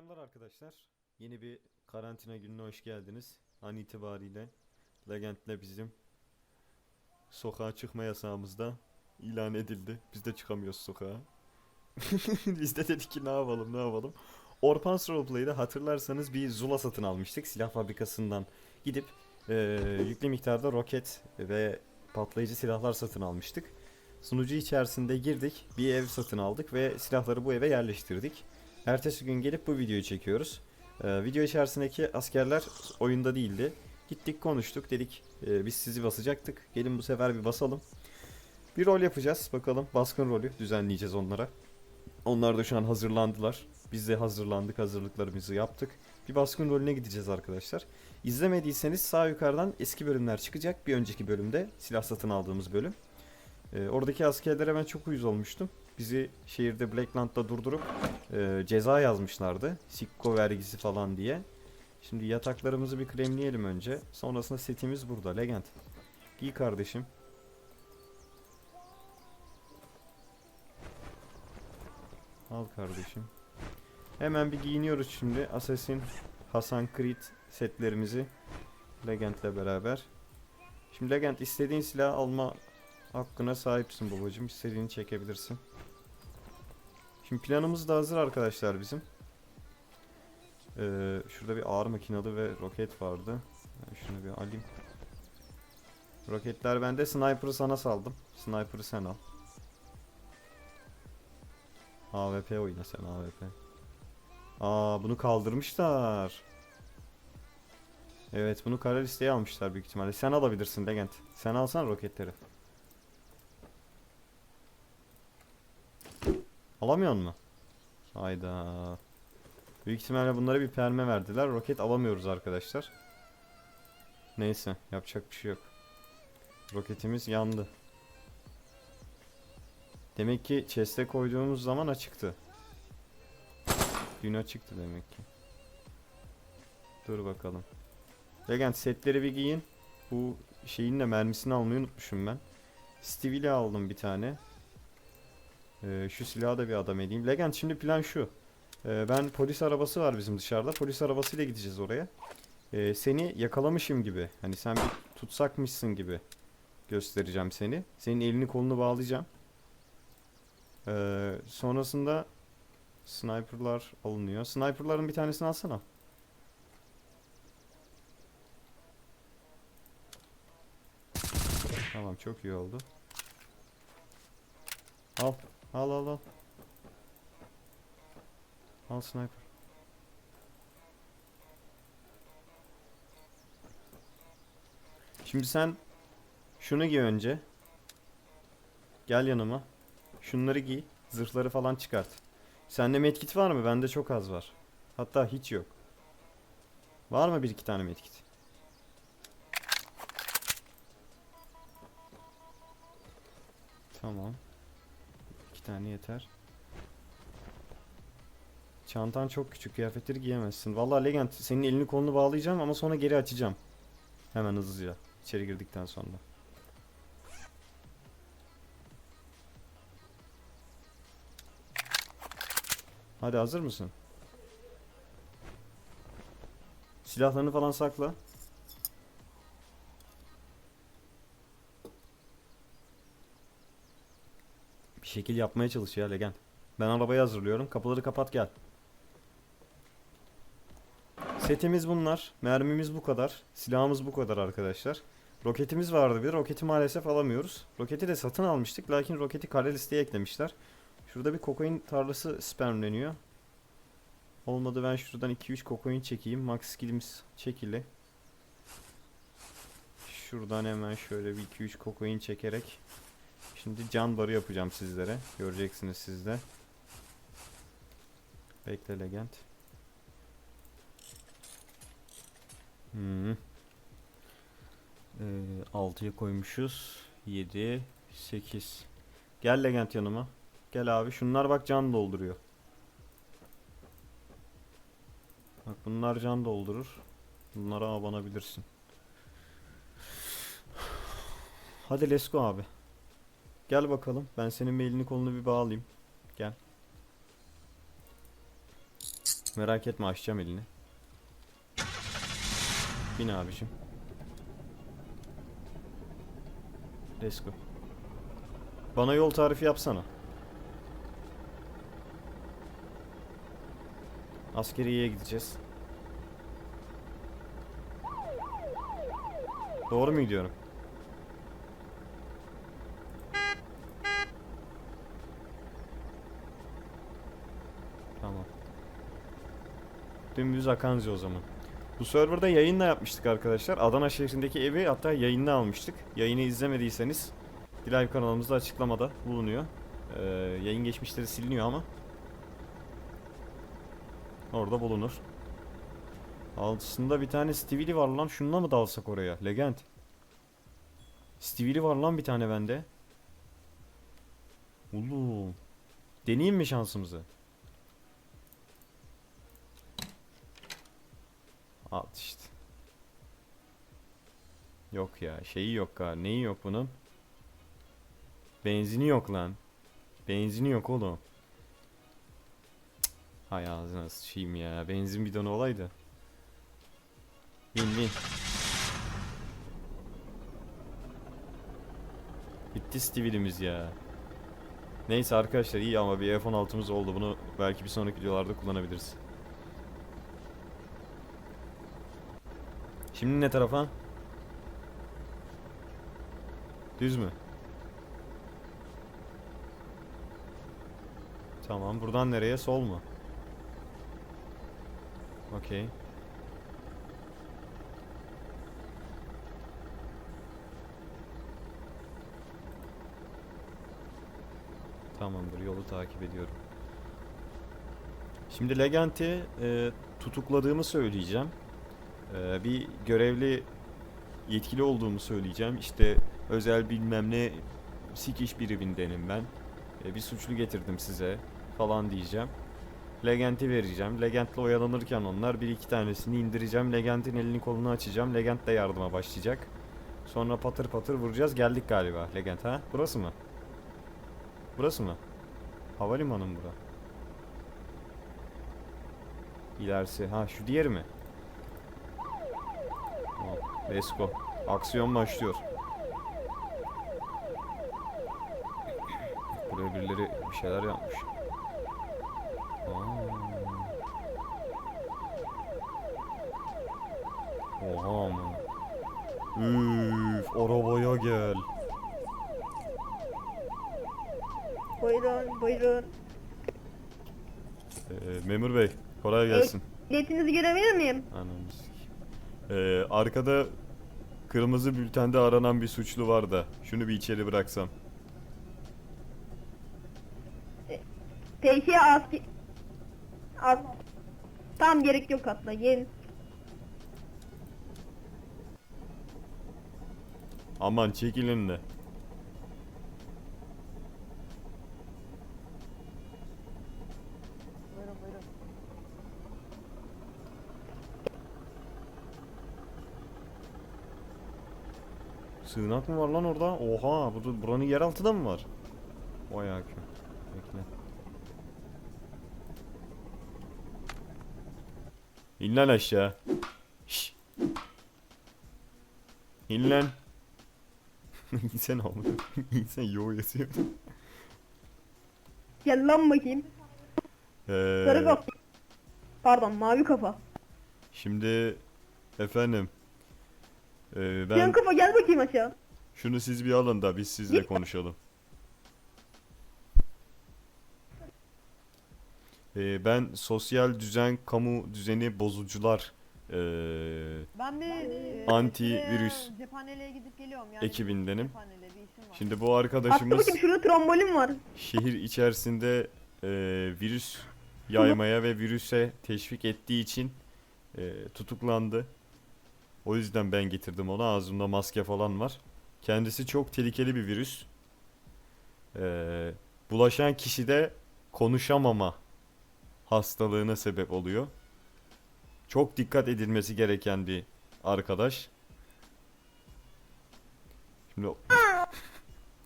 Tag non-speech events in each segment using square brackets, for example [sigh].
Slime'lar arkadaşlar. Yeni bir karantina gününe hoş geldiniz. An itibariyle Legend'le bizim sokağa çıkma yasağımızda ilan edildi. Biz de çıkamıyoruz sokağa. [laughs] Biz de dedik ki ne yapalım ne yapalım. Orpans Roleplay'de hatırlarsanız bir Zula satın almıştık. Silah fabrikasından gidip eee, yüklü miktarda roket ve patlayıcı silahlar satın almıştık. Sunucu içerisinde girdik, bir ev satın aldık ve silahları bu eve yerleştirdik. Ertesi gün gelip bu videoyu çekiyoruz. Ee, video içerisindeki askerler oyunda değildi. Gittik konuştuk dedik e, biz sizi basacaktık. Gelin bu sefer bir basalım. Bir rol yapacağız bakalım. Baskın rolü düzenleyeceğiz onlara. Onlar da şu an hazırlandılar. Biz de hazırlandık hazırlıklarımızı yaptık. Bir baskın rolüne gideceğiz arkadaşlar. İzlemediyseniz sağ yukarıdan eski bölümler çıkacak. Bir önceki bölümde silah satın aldığımız bölüm. Ee, oradaki askerlere ben çok uyuz olmuştum. Bizi şehirde Blackland'da durdurup e, ceza yazmışlardı. Sikko vergisi falan diye. Şimdi yataklarımızı bir kremleyelim önce. Sonrasında setimiz burada. Legend. Giy kardeşim. Al kardeşim. Hemen bir giyiniyoruz şimdi. Assassin, Hasan Creed setlerimizi Legend'le beraber. Şimdi Legend istediğin silah alma hakkına sahipsin babacım. İstediğini çekebilirsin. Şimdi planımız da hazır arkadaşlar bizim. Ee, şurada bir ağır makinalı ve roket vardı. Ben şunu bir alayım. Roketler bende. Sniper'ı sana saldım. Sniper'ı sen al. AWP oyna sen AWP. Aa bunu kaldırmışlar. Evet bunu kara listeye almışlar büyük ihtimalle. Sen alabilirsin Legend. Sen alsan roketleri. Alamıyor mu? Hayda. Büyük ihtimalle bunlara bir perme verdiler. Roket alamıyoruz arkadaşlar. Neyse yapacak bir şey yok. Roketimiz yandı. Demek ki chest'e koyduğumuz zaman açıktı. Dün açıktı demek ki. Dur bakalım. Legend setleri bir giyin. Bu şeyin de mermisini almayı unutmuşum ben. Stevie'li aldım bir tane. Ee, şu silahı da bir adam edeyim. Legend şimdi plan şu. Ee, ben polis arabası var bizim dışarıda. Polis arabasıyla gideceğiz oraya. Ee, seni yakalamışım gibi. Hani sen bir tutsakmışsın gibi göstereceğim seni. Senin elini kolunu bağlayacağım. Ee, sonrasında sniperlar alınıyor. Sniperların bir tanesini alsana. Tamam çok iyi oldu. Al. Al al al. Al sniper. Şimdi sen şunu giy önce. Gel yanıma. Şunları giy. Zırhları falan çıkart. Sende medkit var mı? Bende çok az var. Hatta hiç yok. Var mı bir iki tane medkit? Tamam. İki tane yeter. Çantan çok küçük. Kıyafetleri giyemezsin. Vallahi Legend senin elini kolunu bağlayacağım ama sonra geri açacağım. Hemen hızlıca. içeri girdikten sonra. Hadi hazır mısın? Silahlarını falan sakla. Bir şekil yapmaya çalış ya Legend. Ben arabayı hazırlıyorum. Kapıları kapat gel. Setimiz bunlar. Mermimiz bu kadar. Silahımız bu kadar arkadaşlar. Roketimiz vardı bir. Roketi maalesef alamıyoruz. Roketi de satın almıştık. Lakin roketi kare listeye eklemişler. Şurada bir kokain tarlası spermleniyor. Olmadı ben şuradan 2-3 kokain çekeyim. Max skillimiz çekili. Şuradan hemen şöyle bir 2-3 kokain çekerek Şimdi can barı yapacağım sizlere. Göreceksiniz siz de. Bekle legend. Hmm. Ee, 6'ya koymuşuz. 7, 8. Gel legend yanıma. Gel abi. Şunlar bak can dolduruyor. Bak bunlar can doldurur. Bunlara abanabilirsin. Hadi let's go abi. Gel bakalım. Ben senin bir elini kolunu bir bağlayayım. Gel. Merak etme açacağım elini. Bin abicim. Let's go. Bana yol tarifi yapsana. Askeriye gideceğiz. Doğru mu gidiyorum? Tamam. Dümdüz Akanzi o zaman. Bu serverda yayınla yapmıştık arkadaşlar. Adana şehrindeki evi hatta yayınla almıştık. Yayını izlemediyseniz Live kanalımızda açıklamada bulunuyor. Ee, yayın geçmişleri siliniyor ama orada bulunur. Altısında bir tane Stivili var lan. Şununla mı dalsak oraya? Legend. Stivili var lan bir tane bende. Ulu. Deneyeyim mi şansımızı? At işte. Yok ya şeyi yok galiba. Neyi yok bunun? Benzini yok lan. Benzini yok oğlum. Hay ağzına sıçayım ya. Benzin bidonu olaydı. Bin bin. Bitti Steve'imiz ya. Neyse arkadaşlar iyi ama bir F-16'mız oldu. Bunu belki bir sonraki videolarda kullanabiliriz. Şimdi ne tarafa? Düz mü? Tamam. Buradan nereye? Sol mu? Okey. Tamamdır. Yolu takip ediyorum. Şimdi Legent'i e, tutukladığımı söyleyeceğim. E, bir görevli yetkili olduğumu söyleyeceğim. İşte özel bilmem ne sikiş birimindenim ben. E, bir suçlu getirdim size falan diyeceğim. Legend'i vereceğim. Legend'le oyalanırken onlar bir iki tanesini indireceğim. Legend'in elini kolunu açacağım. Legend de yardıma başlayacak. Sonra patır patır vuracağız. Geldik galiba Legend ha? Burası mı? Burası mı? Havalimanı mı bura? İlerisi. Ha şu diğeri mi? Tamam. Let's go. Aksiyon başlıyor. Buraya birileri bir şeyler yapmış. Aa. Oha ama. Üf, arabaya gel. Buyurun, buyurun. Ee, memur bey, kolay gelsin. Biletinizi görebilir miyim? Sikeyim. Ee, arkada kırmızı bültende aranan bir suçlu var da. Şunu bir içeri bıraksam. Peki aski... As... Tam gerek yok hatta. Gelin. Aman çekilin de. Buyurun, buyurun. Sığınak mı var lan orada? Oha, bu buranın yer altında mı var? Vay akü. Bekle. İn lan aşağı. Şşş. İn lan. İnsen abi. İnsen yo yazıyor. Gel lan bakayım. Ee, Sarı kafa. Pardon, mavi kafa. şimdi efendim. Ee, Ben... ben kafa gel bakayım aşağı. şunu siz bir alın da biz sizle konuşalım. Ee, ben sosyal düzen, kamu düzeni bozucular ee, Ben bir e, Antivirüs cephaneliğe gidip geliyorum yani. ekibindenim. Cephaneliğe bir işim var. Şimdi bu Atla arkadaşımız bakayım şurada trombolin var. şehir içerisinde ee, virüs yaymaya ve virüse teşvik ettiği için ee, tutuklandı. O yüzden ben getirdim onu. Ağzımda maske falan var. Kendisi çok tehlikeli bir virüs. Ee, bulaşan kişide konuşamama hastalığına sebep oluyor. Çok dikkat edilmesi gereken bir arkadaş. Şimdi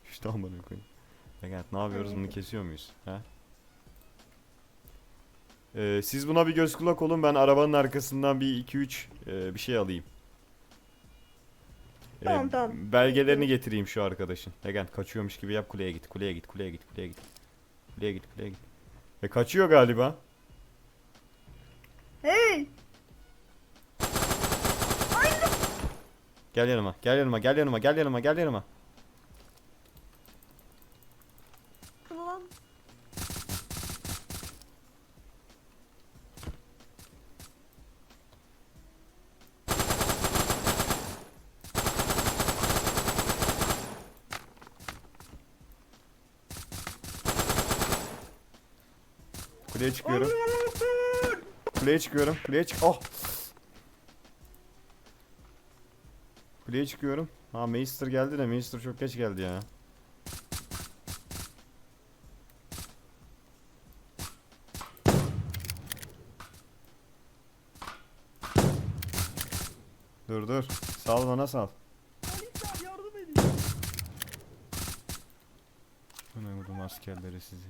düştü amına koyayım. Legend ne yapıyoruz bunu kesiyor muyuz? He? Ee, siz buna bir göz kulak olun ben arabanın arkasından bir 2-3 e, bir şey alayım. Ee, Tamam, tamam. Belgelerini getireyim şu arkadaşın. Legend kaçıyormuş gibi yap kuleye git kuleye git kuleye git kuleye git. Kuleye git kuleye git. E kaçıyor galiba. Hey! Gel yanıma gel yanıma gel yanıma gel yanıma gel yanıma. Ulan. Kuleye çıkıyorum. Kuleye çıkıyorum. Kuleye çık. Oh. Kuleye çıkıyorum. Ha Meister geldi de Meister çok geç geldi ya. Dur dur. Sal bana sal. yardım edin. Ne vurdum askerleri sizi.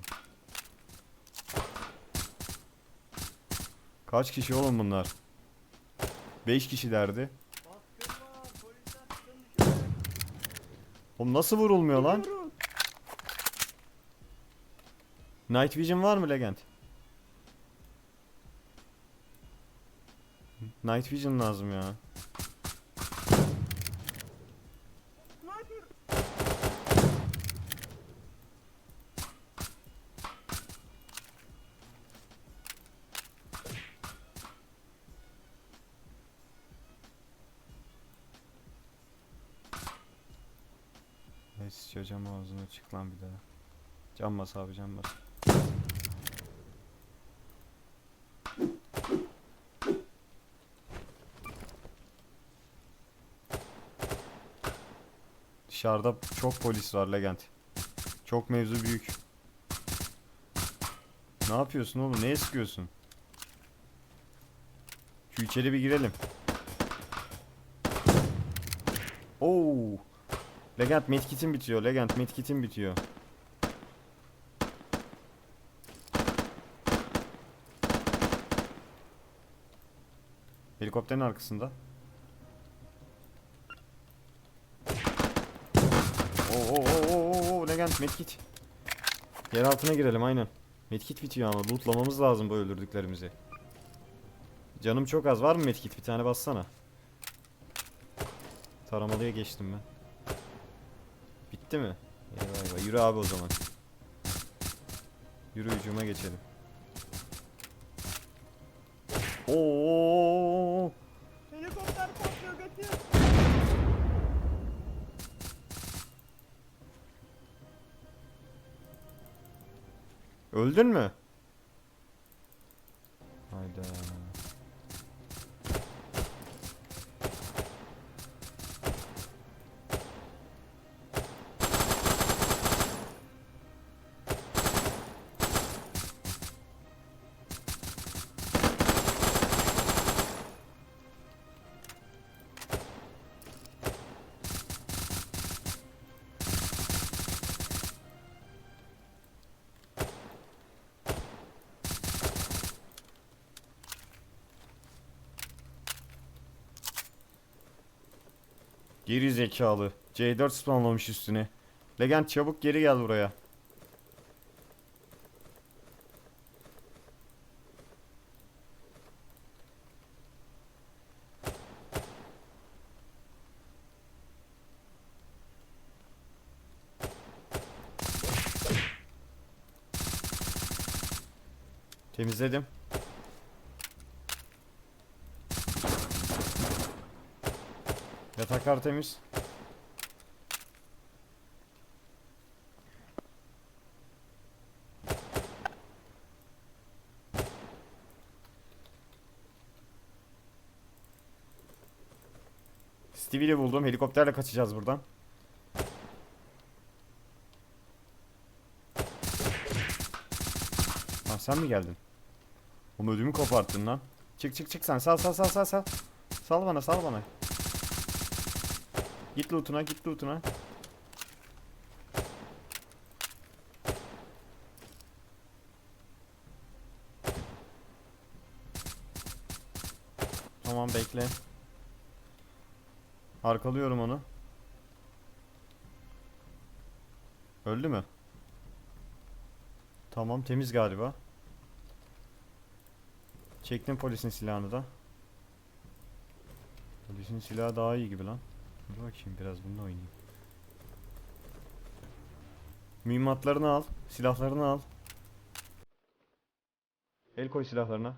Kaç kişi oğlum bunlar? 5 kişilerdi. Oğlum nasıl vurulmuyor lan? Night Vision var mı Legend? Night Vision lazım ya. Cam ağzına çık lan bir daha. Cam bas abi cam bas. Dışarıda çok polis var Legend. Çok mevzu büyük. Ne yapıyorsun oğlum? Neye sıkıyorsun? Şu içeri bir girelim. Oo. Legend medkit'im bitiyor. Legend medkit'im bitiyor. Helikopterin arkasında. Oo oo oo oo Legend medkit. Yer altına girelim aynen. Medkit bitiyor ama lootlamamız lazım bu öldürdüklerimizi. Canım çok az. Var mı medkit? Bir tane bassana. Taramalıya geçtim ben. Bitti mi? Eyvah eyvah. Yürü abi o zaman. Yürü hücuma geçelim. Oo! Helikopter patlıyor kaçın. Öldün mü? Geri zekalı. C4 spamlamış üstüne. Legend çabuk geri gel buraya. Temizledim. Yataklar temiz. Stevie'yi buldum. Helikopterle kaçacağız buradan. Ha sen mi geldin? Oğlum ödümü koparttın lan. Çık çık çık sen. Sal sal sal sal sal. Sal bana sal bana. Git lootuna git lootuna. Tamam bekle. Arkalıyorum onu. Öldü mü? Tamam temiz galiba. Çektim polisin silahını da. Polisin silahı daha iyi gibi lan. Dur bakayım biraz bununla oynayayım. Mühimmatlarını al. Silahlarını al. El koy silahlarına.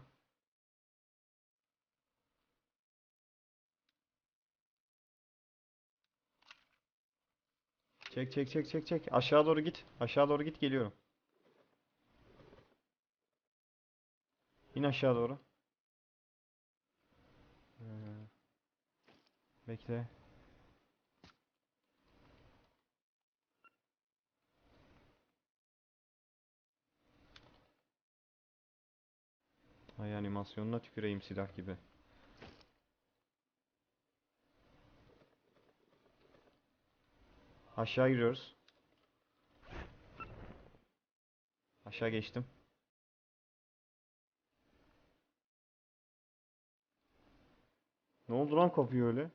Çek çek çek çek çek. Aşağı doğru git. Aşağı doğru git geliyorum. İn aşağı doğru. Ee, bekle. Ay animasyonuna tüküreyim silah gibi. Aşağı giriyoruz. Aşağı geçtim. Ne oldu lan kapıyı öyle?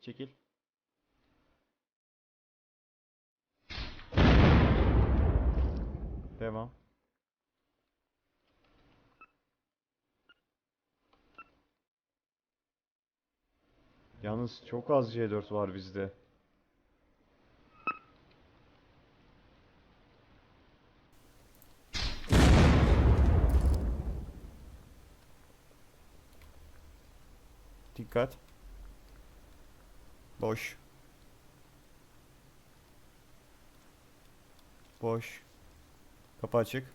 Çekil. Devam. Yalnız çok az C4 var bizde. Dikkat. Boş. Boş. Kapı açık.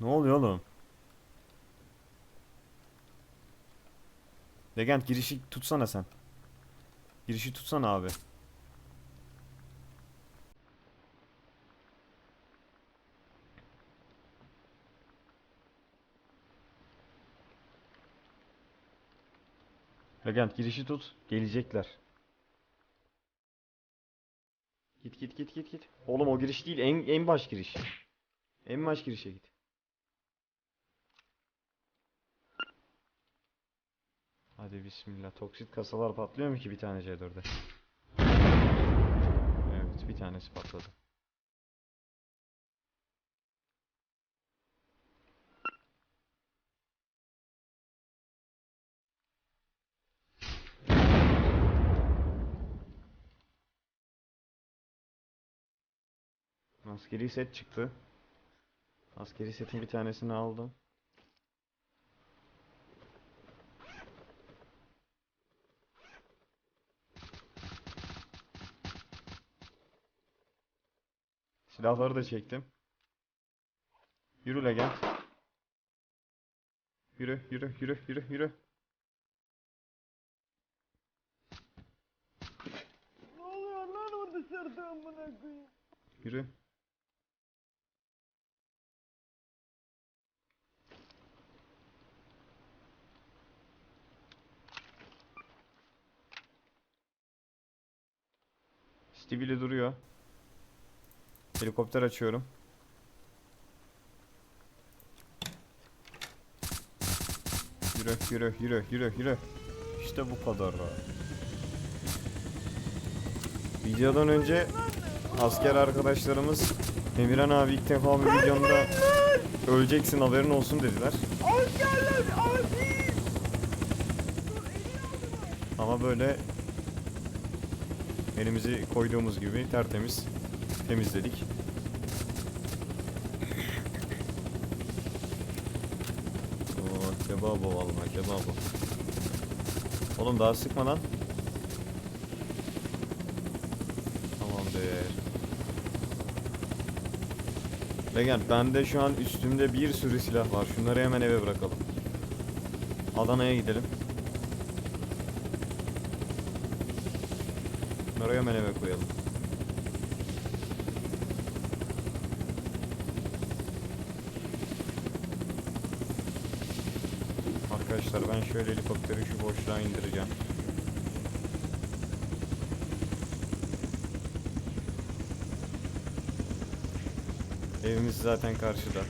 Ne oluyor oğlum? Legend girişi tutsana sen. Girişi tutsana abi. Legend girişi tut. Gelecekler. Git git git git git. Oğlum o giriş değil. En, en baş giriş. En baş girişe git. Hadi bismillah. Toksit kasalar patlıyor mu ki bir tane C4'e? Evet bir tanesi patladı. Askeri set çıktı. Askeri setin bir tanesini aldım. Silahları da çektim. Yürü Legend. Yürü, yürü, yürü, yürü, yürü. Ne oluyor lan o dışarıda amına koyayım? Yürü. Stevie'li duruyor. Helikopter açıyorum. Yürü, yürü, yürü, yürü, yürü. İşte bu kadar. Videodan önce asker arkadaşlarımız Emirhan abi ilk defa bir videomda öleceksin haberin olsun dediler. Ama böyle elimizi koyduğumuz gibi tertemiz temizledik. Oo, kebabo vallahi kebabo. Oğlum daha sıkma lan. Tamamdır. Legend bende şu an üstümde bir sürü silah var. Şunları hemen eve bırakalım. Adana'ya gidelim. Hemen eve koyalım. Arkadaşlar ben şöyle helikopteri şu boşluğa indireceğim. Evimiz zaten karşıda.